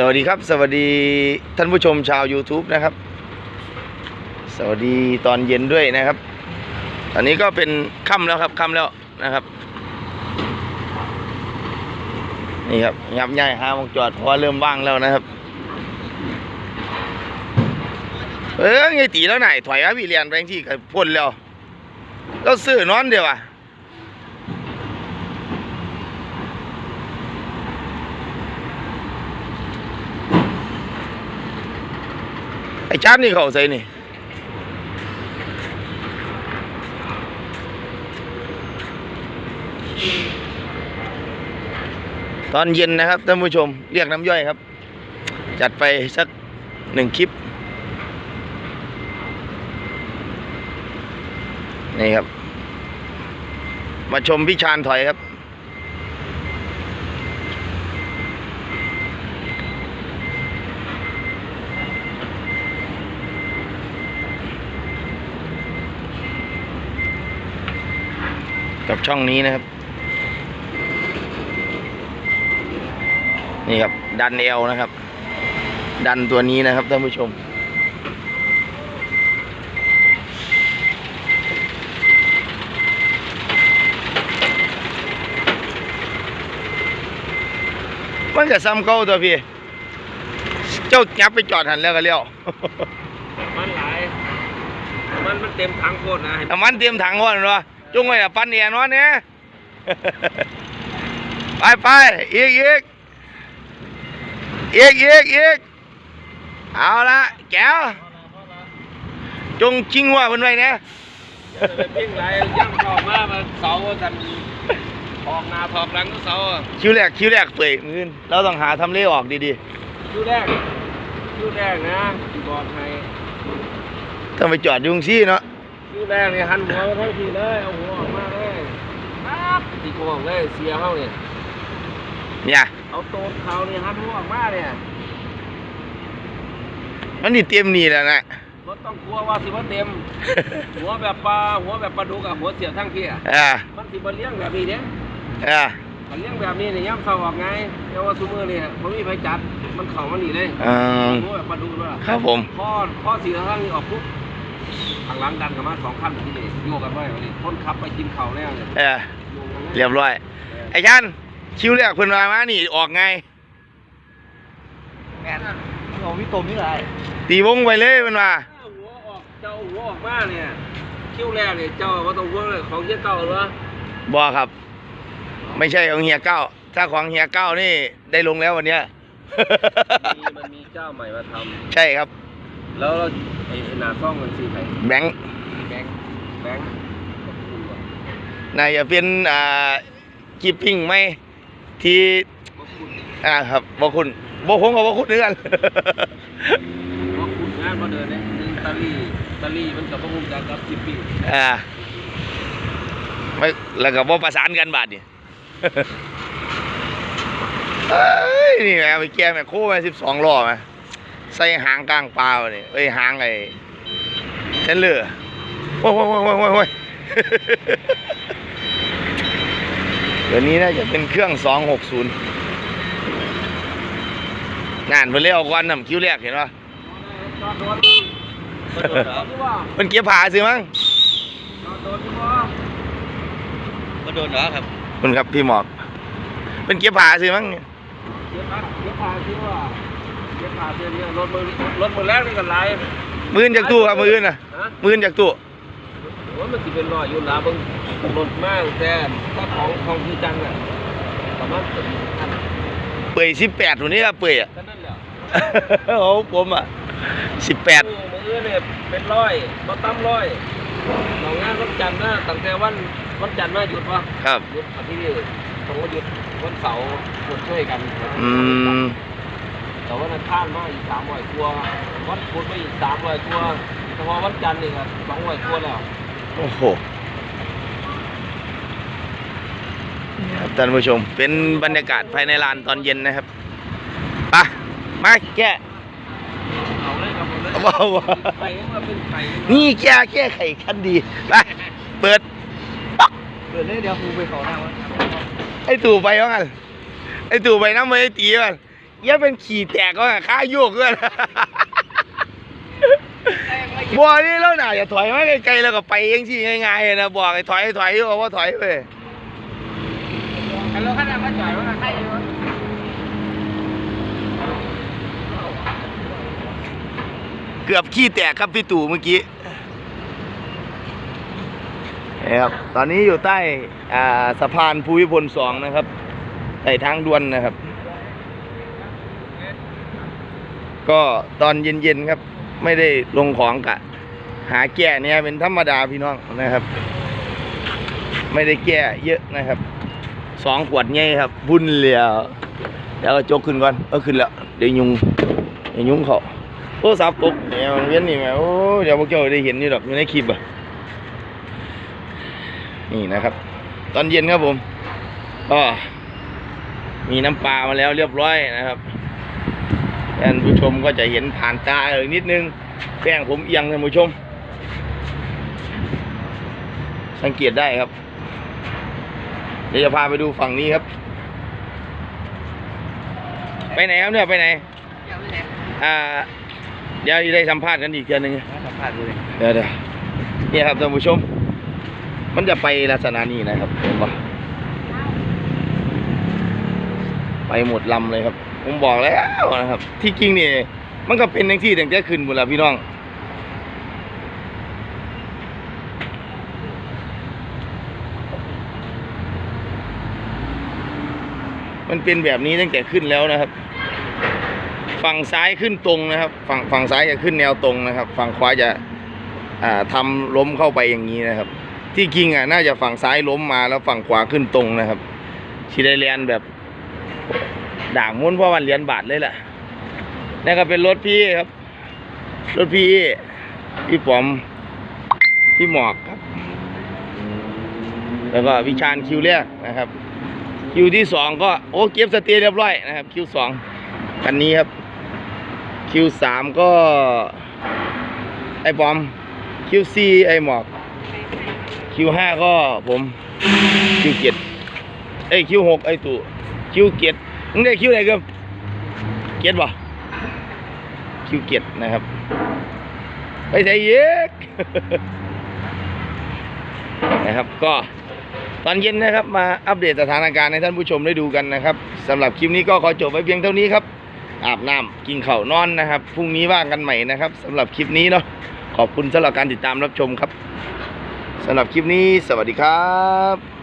สวัสดีครับ สวัสดีท่านผู้ชมชาว YouTube นะครับ สวัสดีตอนเย็นด้วยนะครับ ตอนนี้ก็เป็นค่ำแล้วครับค่ำแล้วนะครับ นี่ครับยับย่ายหาวงจอดเพราะว่าเริ่มว่างแล้วนะครับ เออไงตีแล้วไหนถอยอาพี่เรียนไปที่กับพ่นแล้วเราซื้อนอนเดียวอะ จานนี่เขาใส่นี่ตอนเย็นนะครับท่านผู้ชมเรียกน้ำย่อยครับ จัดไปสักหนึ่งคลิป นี่ครับ มาชมพี่ชานถอยครับ กับช่องนี้นะครับ นี่ครับ ดันเอลนะครับ ดันตัวนี้นะครับท่านผู้ชม มันก็ซ้ำเก่าตัวพี่ เจ้ายับไปจอดหันแล้วก็เลี้ยวมันหลายมันมันเต็มถังโคตรนะเห็นน้ำมันเตรียมถังก่อนวะ จุงไว้ละปั้นเอียนวะเนี่ยไปไปอีกอีกอีกอีกอีกเอาละแก้วจงชิงหัว่าเพิ่นไว้เนี่ยอย่าไปปิ้งไรย่ำเข้ามามันเสากันออกหน้าถอกหลังก็เสาอะคิวแรกคิวแรกเปื่อยมือนเราต้องหาทำเลออกดีคิวแรกคิวแรกนะบอกให้ๆต้องไปจอดยุงซี่เนาะ คิวแรกเนี่ยหันหัวมาทั้งทีเลยเอาหัวออกมาเลยปั๊บตีกงเลยเสียเขาเนี่ยเนี่ยเอาโต๊ะเขาเนี่ยหันหัวออกมาเนี่ยมันนี่เตรียมนี่แล้วนะรถต้องกลัวว่าสิว่าเต็ม หัวแบบปลาหัวแบบปลาดุกอะหัวเสียบทั้งที่อะอ่ามันสิบ่เลี้ยงแบบนี้เนี่ยอ่ามันเลี้ยงแบบนี้เนี่ยย่ำเข้าออกไงเจ้าว่าซูมือเนี่ยผมมีไฟจัดมันเข่ามันหนีเลยอ่ารู้แบบมาดูด้วยครับผมพ่อพ่อสีข้างนี้ออกปุ๊บ ทางหลังดันกันมาสองขั้นที่นี่โยกกันไว้วันนี้คนขับไปกินเข่าวแล้วเนี่ยเออโยกกันไว้เรียบร้อย ไอ้ชันคิวแรกเพิ่นมามานี่ออกไงแม่นของพี่ตมนี่ไรตีวงไปเลยเพิ่นว่าหัวออกเจ้าหัวออกมาเนี่ยคิ้วแรกเนี่ยเจ้าว่าต้องหัวเลยของเยี่ยเก่าเหรอบ่ครับ ไม่ใช่ของเฮียเก้าถ้าของเฮียเก้านี่ได้ลงแล้ววันเนี้ยมีมันมีเจ้าใหม่มาทใช่ครับำ แล้วเราไอ้หนาซ่องมันสีไผ่แบงค์แบงค์แบงค์นายจะเป็นอ่ากิปปิ้งไหมที่อ่าครับบ่คุณบ่คงกับบ่คุณเดือนว่าคุณงานมาเดินเนี่ยหนึ่งตาลีตาลีมันกับพวกมุมจากกับสิบปีอ่าไม่แล้วก็บ่ประสานกันบาดนี่เอ้ยนี่แหม่ไปแกแม่โค้มาสิบสองล้อไหม ใส่หางกลางปลาวะนี่เอ้ยหางไอ้เทนเลอร์โอ้ยโอ้ยโอ้ยโอ้ยโอ้ยโอ้ยเดี๋ยวนี้น่าจะเป็นเครื่องสองหกศูนย์งานเพิ่นเลี้ยวก่อนนำคิวแรกเห็นป่ะจอดโดนจอดโดนเหรอที่ว่าเพิ่นเก็บผ้าซื้อมั้งจอดโดนที่ว่าก็โดนเหรอครับคุณครับพี่หมอกเพิ่นเก็บผ้าซื้อมั้งเย็บพัดเย็บผ้าที่ว่า เย็บผ้าเสื้อเนี่ยรถมือรถมือแรกนี่กันไรมือนจากตู้ครับมือนน่ะฮะมือนจากตู้โอ้ยมันสิเป็นรอยอยู่นะเบิ่งรถมากแต่ถ้าของของที่จังอะประมาณอันเปื่อยสิบแปดวันนี้ครับเปื่อยอะก็นั่นแหละโอ้ผมอะสิบแปดมือมือเนี่ยเป็นร้อยบ่ต่ำร้อยสองงานวันจันทร์นะตั้งแต่วันวันจันทร์มาหยุดวะครับหยุดอาทิตย์นี้ตรงว่าหยุดวันเสาร์คนช่วยกันอืม แต่วันอังคารมาอีกสามร้อยตัววันพุธมาอีกสามร้อยตัวเฉพาะวันจันทร์นี่ครับสองร้อยตัวแล้วโอ้โหนี่ครับท่านผู้ชมเป็นบรรยากาศภายในลานตอนเย็นนะครับไปมาแกะเอาเลยครับเอาเลยว้าวว้าวไข่มาเป็นไข่นี่แกะแก้ไขคันดีไปเปิดเดี๋ยวนี้เดี๋ยวครูไปขอหน้าวะไอ้ตู่ไปว่างันไอ้ตู่ไปน้ำมือไอ้ตีมัน อย่าเป็นขี่แตกก็ข้าโยกด้วยบัวนี่แล้วน่ะอย่าถอยมาไกลๆแล้วก็ไปเองสิง่ายๆนะบอกให้ถอยให้ถอยอยู่ว่าถอยไปแล้วขนาดมาจ่อยว่าใครอยู่เกือบขี้แตกครับพี่ตู่เมื่อกี้นะครับตอนนี้อยู่ใต้อ่าสะพานภูมิพลสองนะครับใต้ทางด่วนนะครับ ก็ตอนเย็นๆครับ ไม่ได้ลงของกะ หาแก่เนี่ยเป็นธรรมดาพี่น้องนะครับ ไม่ได้แก้เยอะนะครับสองขวดไงครับบุญเหลียวเดี๋ยวจกขึ้นก่อนเอาขึ้นแล้วเดี๋ยวยุงเดี๋ยวยุงเขาโทรศัพท์ตกเนี่ยมันเวียนนี่แหมโอ้เดี๋ยวพวกเจ้าได้เห็นอยู่ดอกอยู่ในคลิปอะนี่นะครับ ตอนเย็นครับผมก็มีน้ำปลามาแล้วเรียบร้อยนะครับ ท่านผู้ชมก็จะเห็นผ่านตาเลยนิดนึงแป้งผมเอียงท่านผู้ชม สังเกตได้ครับ เดี๋ยวจะพาไปดูฝั่งนี้ครับ ไปไหนครับเนี่ยไปไหนอ่าเดี๋ยวจะได้สัมภาษณ์กันอีกเดือนหนึ่งสัมภาษณ์ดูเลยเดี๋ยวเดี๋ยวเนี่ยครับท่านผู้ชม มันจะไปลักษณะนี้นะครับเห็นปะไปหมดลำเลยครับ ผมบอกแล้วนะครับ ที่จริงนี่มันก็เป็นทั้งที่ตั้งแต่ขึ้นหมดแล้วพี่น้องมันเป็นแบบนี้ตั้งแต่ขึ้นแล้วนะครับ ฝั่งซ้ายขึ้นตรงนะครับ ฝั่งฝั่งซ้ายจะขึ้นแนวตรงนะครับ ฝั่งขวาจะอ่าทำล้มเข้าไปอย่างนี้นะครับ ที่จริงอะน่าจะฝั่งซ้ายล้มมาแล้วฝั่งขวาขึ้นตรงนะครับชีได้เรียนแบบ ด่างม้นเพราะวันเรียนบาทเลยแหละนี่ก็เป็นรถพี่ครับ รถพี่พี่ปอมพี่หมอกครับ แล้วก็วิชาญคิวแรกนะครับ คิวที่สองก็โอ้เก็บสเตีย์เรียบร้อยนะครับ คิวสองคันนี้ครับ คิวสามก็ ไอ้ปอม คิวสี่ไอ้หมอก คิวห้าก็ผม คิวเจ็ดไอ้คิวหกไอ้ตู่คิวเจ็ด มึงได้คิวไหนเกิมเจ็ดบ่คิวเจ็ดนะครับ ไปใส่เยกนะครับ ก็ตอนเย็นนะครับ มาอัปเดตสถานการณ์ให้ท่านผู้ชมได้ดูกันนะครับสำหรับคลิปนี้ก็ขอจบไว้เพียงเท่านี้ครับ อาบน้ำกินข้าวนอนนะครับพรุ่งนี้ว่ากันใหม่นะครับสำหรับคลิปนี้เนาะขอบคุณสำหรับการติดตามรับชมครับสำหรับคลิปนี้ สวัสดีครับ